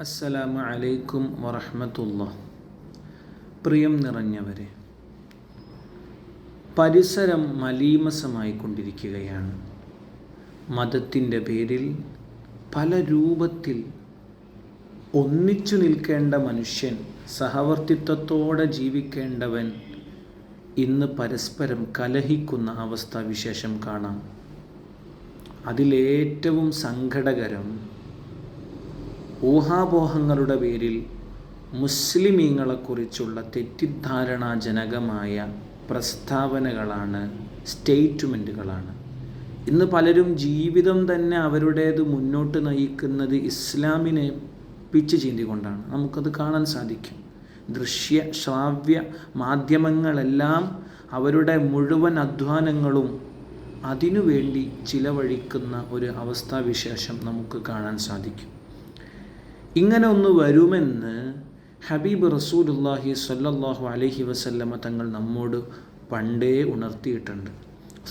അസ്സലാമു അലൈക്കും വറഹമത്തുള്ള പ്രിയം നിറഞ്ഞവരെ പരിസരം മലീമസമായി കൊണ്ടിരിക്കുകയാണ് മതത്തിന്റെ പേരിൽ പല രൂപത്തിൽ ഒന്നിച്ചു നിൽക്കേണ്ട മനുഷ്യൻ സഹവർത്തിത്വത്തോടെ ജീവിക്കേണ്ടവൻ ഇന്ന് പരസ്പരം കലഹിക്കുന്ന അവസ്ഥ വിശേഷം കാണാം. അതിലേറ്റവും സങ്കടകരം ഊഹാപോഹങ്ങളുടെ പേരിൽ മുസ്ലിമീങ്ങളെക്കുറിച്ചുള്ള തെറ്റിദ്ധാരണാജനകമായ പ്രസ്താവനകളാണ് സ്റ്റേറ്റ്മെന്റുകളാണ് ഇന്ന് പലരും ജീവിതം തന്നെ അവരുടേത് മുന്നോട്ട് നയിക്കുന്നത് ഇസ്ലാമിനെ പിച്ച് ചീന്തിക്കൊണ്ടാണ്. നമുക്കത് കാണാൻ സാധിക്കും. ദൃശ്യ ശ്രാവ്യ മാധ്യമങ്ങളെല്ലാം അവരുടെ മുഴുവൻ അധ്വാനങ്ങളും അതിനുവേണ്ടി ചിലവഴിക്കുന്ന ഒരു അവസ്ഥാവിശേഷം നമുക്ക് കാണാൻ സാധിക്കും. ഇങ്ങനെ ഒന്ന് വരുമെന്ന് ഹബീബ് റസൂലുല്ലാഹി സല്ലാഹു അലഹി വസല്ലമ തങ്ങൾ നമ്മോട് പണ്ടേ ഉണർത്തിയിട്ടുണ്ട്.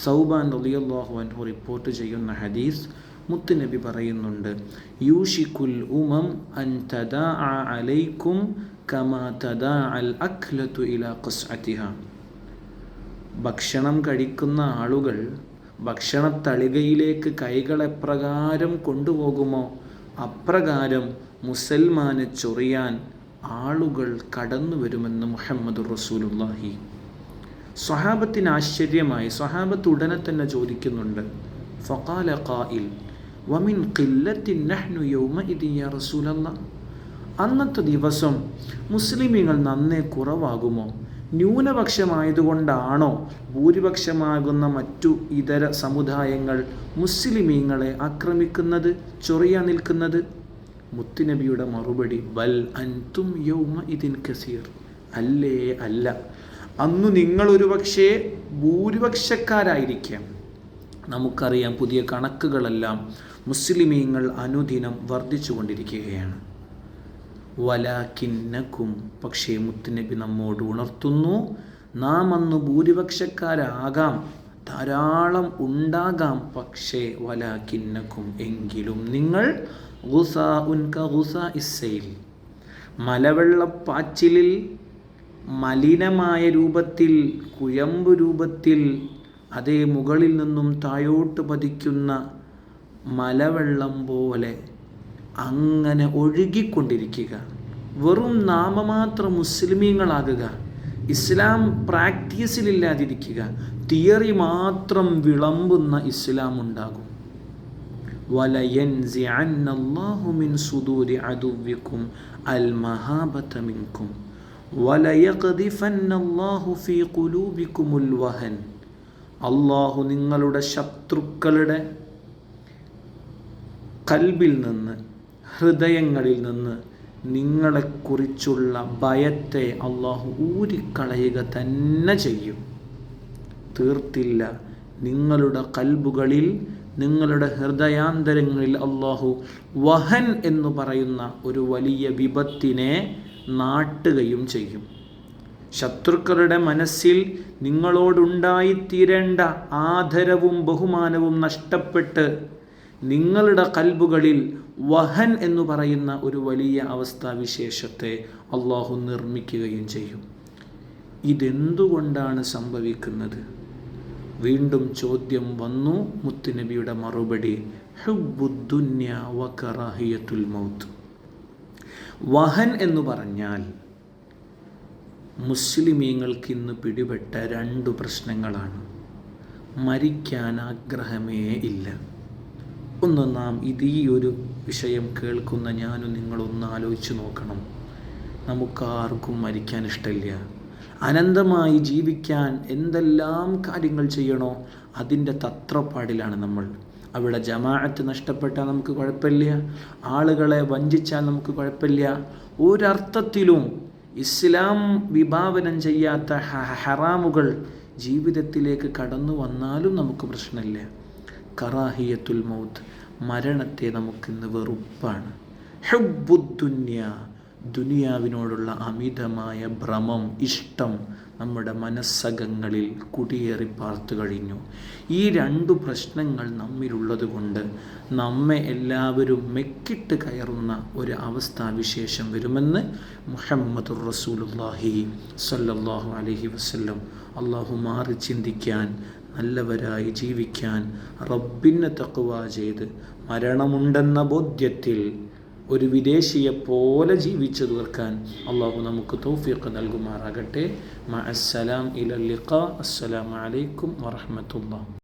സൗബാൻ റളിയല്ലാഹു അൻഹു റിപ്പോർട്ട് ചെയ്യുന്ന ഹദീസ് മുത്തുനബി പറയുന്നുണ്ട് യൂഷിക്കുൽ ഉമം അൻ തദാ അലൈക്കും കമാ തദാ അൽ അഖ്ലത്തു ഇലാ ഖസ്അതിഹ ഭക്ഷണം കഴിക്കുന്ന ആളുകൾ ഭക്ഷണത്തളികയിലേക്ക് കൈകളെപ്രകാരം കൊണ്ടുപോകുമോ? അപ്രകാരം മുസൽമാനെ ചൊറിയാൻ ആളുകൾ കടന്നു വരുമെന്ന് മുഹമ്മദ് റസൂലുള്ളാഹി. സ്വഹാബത്തിന് ആശ്ചര്യമായി. സ്വഹാബത്ത് ഉടനെ തന്നെ ചോദിക്കുന്നുണ്ട് ഫഖാല ഖായിൽ വമിൻ ഖില്ലത്തിൻ നഹ്നു യൗമഇദി യാ റസൂലല്ലാ? അന്നത്തെ ദിവസം മുസ്ലിമീങ്ങൾ നന്നേ കുറവാകുമോ? ന്യൂനപക്ഷമായതുകൊണ്ടാണോ ഭൂരിപക്ഷമാകുന്ന മറ്റു ഇതര സമുദായങ്ങൾ മുസ്ലിമീങ്ങളെ ആക്രമിക്കുന്നത് ചൊറിയാൻ നിൽക്കുന്നത്? മുത്തുനബിയുടെ മറുപടി വൽ അൻതും യൗമ ഇതിൻ കസീർ. അല്ലേ അല്ല. അന്ന് നിങ്ങളൊരു പക്ഷേ ഭൂരിപക്ഷക്കാരായിരിക്കാം. നമുക്കറിയാം പുതിയ കണക്കുകളെല്ലാം മുസ്ലിമീങ്ങൾ അനുദിനം വർദ്ധിച്ചു കൊണ്ടിരിക്കുകയാണ് വലാക്കിന്നക്കും പക്ഷേ മുത്തുനബി നമ്മോട് ഉണർത്തുന്നു നാം അന്ന് ഭൂരിപക്ഷക്കാരാകാം. ധാരാളം ഉണ്ടാകാം. പക്ഷേ വലാക്കിന്നക്കും എങ്കിലും നിങ്ങൾ മലവെള്ളപ്പാച്ചിലിൽ മലിനമായ രൂപത്തിൽ കുഴമ്പ് രൂപത്തിൽ അതേ മുകളിൽ നിന്നും താഴോട്ട് പതിക്കുന്ന മലവെള്ളം പോലെ അങ്ങനെ ഒഴുകിക്കൊണ്ടിരിക്കുക. വെറും നാമമാത്രം മുസ്ലിമീങ്ങളാകുക. ഇസ്ലാം പ്രാക്ടീസിലില്ലാതിരിക്കുക തിയറി മാത്രം വിളമ്പുന്ന ഇസ്ലാം ഉണ്ടാകും. സുദൂരി അൽ ഫീ വഹൻ. അള്ളാഹു നിങ്ങളുടെ ശത്രുക്കളുടെ കൽബിൽ നിന്ന് ഹൃദയങ്ങളിൽ നിന്ന് നിങ്ങളെക്കുറിച്ചുള്ള ഭയത്തെ അള്ളാഹു ഊരിക്കളയുക തന്നെ ചെയ്യും. തീർത്തില്ല. നിങ്ങളുടെ കൽബുകളിൽ നിങ്ങളുടെ ഹൃദയാന്തരങ്ങളിൽ അള്ളാഹു വഹൻ എന്ന് പറയുന്ന ഒരു വലിയ വിപത്തിനെ നാട്ടുകയും ചെയ്യും. ശത്രുക്കളുടെ മനസ്സിൽ നിങ്ങളോടുണ്ടായിത്തീരേണ്ട ആദരവും ബഹുമാനവും നഷ്ടപ്പെട്ട് നിങ്ങളുടെ കൽബുകളിൽ വഹൻ എന്ന് പറയുന്ന ഒരു വലിയ അവസ്ഥാവിശേഷത്തെ അള്ളാഹു നിർമ്മിക്കുകയും ചെയ്യും. ഇതെന്തുകൊണ്ടാണ് സംഭവിക്കുന്നത്? വീണ്ടും ചോദ്യം വന്നു മുത്തുനബിയുടെ മറുപടി മൗത്ത്. വഹൻ എന്ന് പറഞ്ഞാൽ മുസ്ലിമീങ്ങൾക്ക് ഇന്ന് പിടിപെട്ട രണ്ടു പ്രശ്നങ്ങളാണ്. മരിക്കാൻ ആഗ്രഹമേ ഇല്ല. ഒന്ന് നാം ഇത് ഈ ഒരു വിഷയം കേൾക്കുന്ന ഞാനും നിങ്ങളൊന്ന് ആലോചിച്ച് നോക്കണം. നമുക്കാർക്കും മരിക്കാൻ ഇഷ്ടമില്ല. അനന്തമായി ജീവിക്കാൻ എന്തെല്ലാം കാര്യങ്ങൾ ചെയ്യണോ അതിന്റെ തത്രപ്പാടിലാണ് നമ്മൾ. അവിടെ ജമാഅത്ത് നഷ്ടപ്പെട്ടാൽ നമുക്ക് കുഴപ്പമില്ല. ആളുകളെ വഞ്ചിച്ചാൽ നമുക്ക് കുഴപ്പമില്ല. ഒരർത്ഥത്തിലും ഇസ്ലാം വിഭാവനം ചെയ്യാത്ത ഹറാമുകൾ ജീവിതത്തിലേക്ക് കടന്നു വന്നാലും നമുക്ക് പ്രശ്നമില്ല. കറാഹിയത്തുൽ മൗത്ത്. മരണത്തെ നമുക്കിന്ന് വെറുപ്പാണ്. ഹെബുദ്ദുന്യ ദുനിയാവിനോടുള്ള അമിതമായ ഭ്രമം ഇഷ്ടം നമ്മുടെ മനസ്സകങ്ങളിൽ കുടിയേറി പാർത്തു കഴിഞ്ഞു. ഈ രണ്ടു പ്രശ്നങ്ങൾ നമ്മിലുള്ളത് കൊണ്ട് നമ്മെ എല്ലാവരും മെക്കിട്ട് കയറുന്ന ഒരു അവസ്ഥാവിശേഷം വരുമെന്ന് മുഹമ്മദ് റസൂലുല്ലാഹി സല്ലാഹു അലഹി വസ്ല്ലം അള്ളാഹു മാറി ചിന്തിക്കാൻ നല്ലവരായി ജീവിക്കാൻ റബ്ബിനെ തക്കുവ ചെയ്ത് മരണമുണ്ടെന്ന ബോധ്യത്തിൽ ഒരു വിദേശിയെ പോലെ ജീവിച്ചു തീർക്കാൻ അള്ളാഹു നമുക്ക് തൗഫീഖ് നൽകുമാറാകട്ടെ. മഅസ്സലാം ഇലല്ലിഖ അസ്സലാമു അലൈക്കും വറഹ്മത്തുള്ളാഹി.